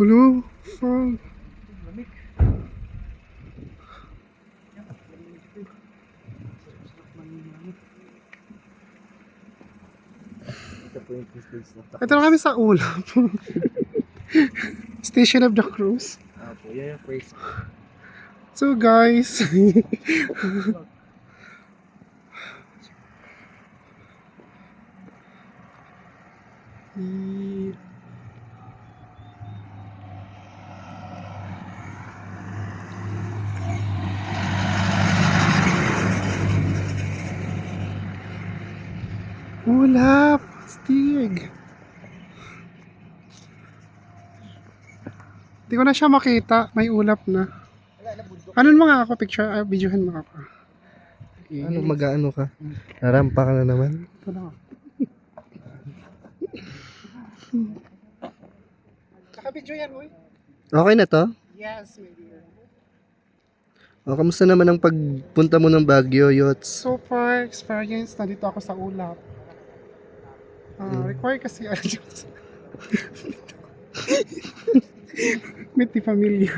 Hello? Fuck. Lamig. Ito na kami sa ulap. Station of the Cruise. Ah po, yan yung phrase. So guys, Eh, Ulap! Stig! Hindi ko na siya makita. May ulap na. Wala. Ano mga ako picture, uh, videohan mo ako. Okay. Ano mag-ano ka? Narampa ka na naman? Ito na. Naka-video yan, uy. Okay na to? Yes, my dear. O, kamusta naman ang pagpunta mo ng Baguio, Yots? Super experience. Nandito ako sa ulap. Ah, Require kasi ano the familia.